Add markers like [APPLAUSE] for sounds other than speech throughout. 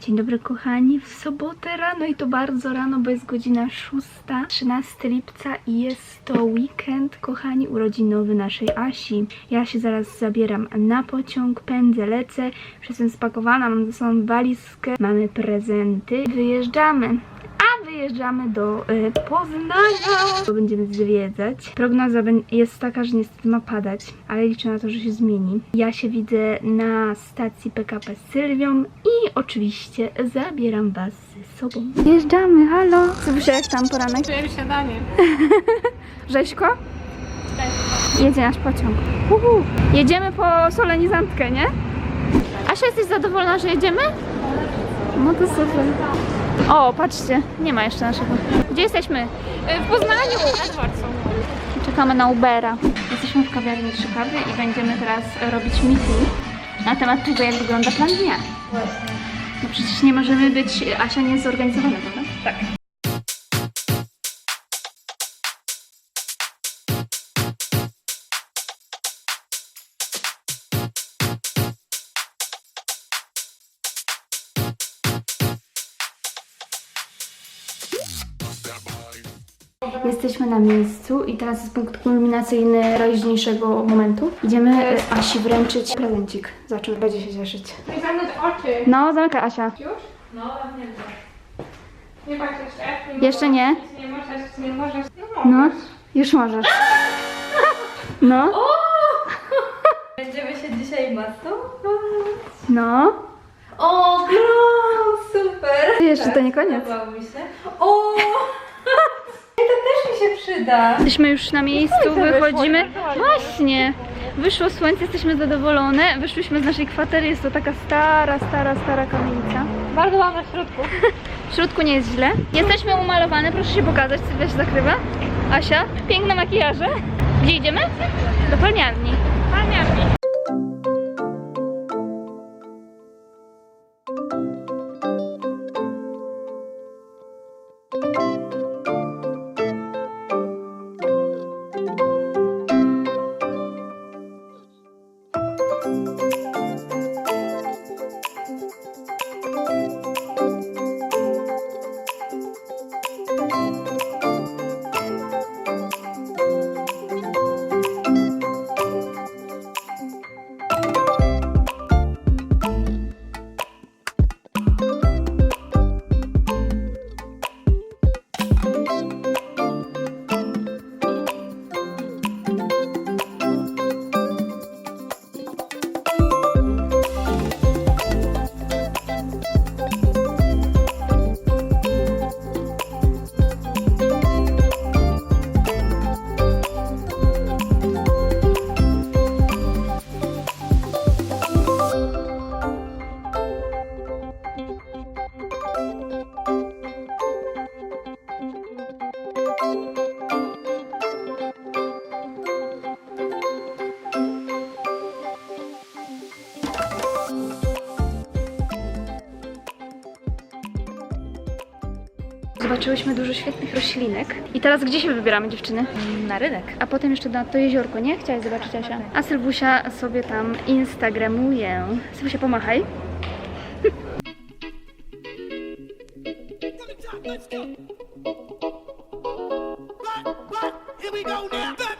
Dzień dobry kochani, w sobotę rano i to bardzo rano, bo jest godzina 6, 13 lipca i jest to weekend, kochani, urodzinowy naszej Asi. Ja się zaraz zabieram na pociąg, pędzę, lecę, jestem spakowana, mam ze sobą walizkę, mamy prezenty, wyjeżdżamy. Wyjeżdżamy do y, Poznania, bo będziemy zwiedzać. Prognoza jest taka, że niestety ma padać, ale liczę na to, że się zmieni. Ja się widzę na stacji PKP z Sylwią i oczywiście zabieram Was ze sobą. Wjeżdżamy, halo! Zobacz jak tam poranek. Czuję śniadanie. [LAUGHS] Rzeźko? Jedzie nasz pociąg. Uhu. Jedziemy po solenizantkę, nie? Asia, jesteś zadowolona, że jedziemy? No to super. O, patrzcie, nie ma jeszcze naszego. Gdzie jesteśmy? W Poznaniu! Na dworcu. Czekamy na Ubera. Jesteśmy w kawiarni Trzy Kawy i będziemy teraz robić meeting na temat tego, jak wygląda plan dnia. Właśnie. No przecież nie możemy być Asia niezorganizowana, prawda? Tak. Jesteśmy na miejscu i teraz jest punkt kulminacyjny raźniejszego momentu. Idziemy e, Asi wręczyć prezencik. Zobaczymy, będzie się cieszyć. I zamknąć oczy. No, zamykaj Asia. Już? No, zamknięte. Nie patrz jeszcze. Nie Jeszcze nie? Nie możesz, nie możesz. No, No, możesz. już możesz. [LAUGHS] No, [LAUGHS] Będziemy się dzisiaj masturbować. no. O, grom, super! Jeszcze to nie koniec. Podobał mi się. O! Się przyda. Jesteśmy już na miejscu, wychodzimy. Właśnie. Wyszło słońce, jesteśmy zadowolone. Wyszłyśmy z naszej kwatery, jest to taka stara, stara, stara kamienica. Bardzo ładna w środku. W środku nie jest źle. Jesteśmy umalowane, proszę się pokazać, Sylwia się zakrywa. Asia, piękne makijaże. Gdzie idziemy? Do palmiarni. Zobaczyłyśmy dużo świetnych roślinek. I teraz gdzie się wybieramy, dziewczyny? Na rynek. A potem jeszcze na to jeziorko, nie? Chciałaś zobaczyć, Asia? A Sylwusia sobie tam instagramuje. Sylwusia, pomachaj. [LAUGHS] Here we go now.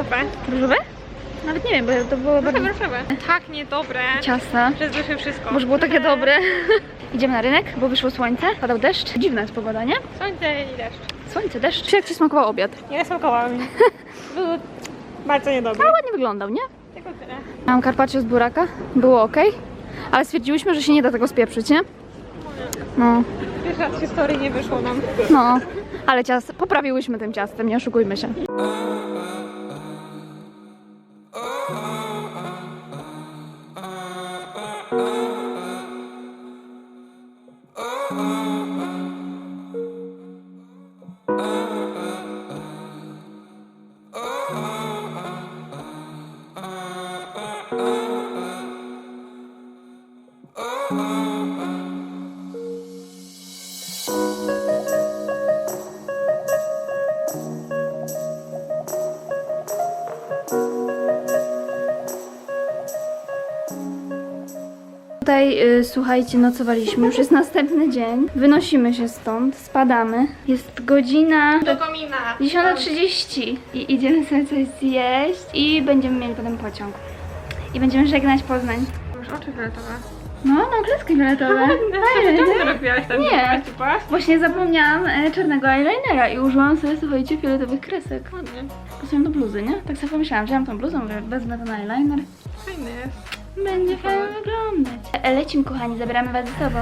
Gruszowę. Różowe? Nawet nie wiem, bo to było bardzo proszę. Tak niedobre. ciasta. Przez duszy wszystko. Może było takie [LAUGHS] dobre. [LAUGHS] Idziemy na rynek, bo wyszło słońce, padał deszcz. Dziwna jest pogoda, nie? Słońce i deszcz. Słońce, deszcz. Jak Ci smakował obiad? Nie smakowała [LAUGHS] mi. Był bardzo niedobry. Ale ładnie wyglądał, nie? Tylko tyle. Mam carpaccio z buraka, było ok, ale stwierdziłyśmy, że się nie da tego spieprzyć, nie? No, Pierwszy raz w historii nie wyszło nam. no, ale ciast, poprawiłyśmy tym ciastem, nie oszukujmy się. Tutaj, y, słuchajcie, nocowaliśmy. Już jest następny dzień. Wynosimy się stąd, spadamy. Jest godzina Do komina. 10.30 i idziemy sobie coś zjeść i będziemy mieli potem pociąg. I będziemy żegnać Poznań. Masz oczy fioletowe. No, mam kreski fioletowe. Czemu nie? robiłaś tam? Nie. Cupałaś? Właśnie zapomniałam e, czarnego eyelinera i użyłam sobie, słuchajcie, fioletowych kresek. Ładnie. Pasują do bluzy, nie? Tak sobie pomyślałam, wziąłam tą bluzę, mówię, wezmę ten eyeliner. Fajny jest. Będzie fajnie wyglądać. E, Lecim, kochani, zabieramy was ze sobą.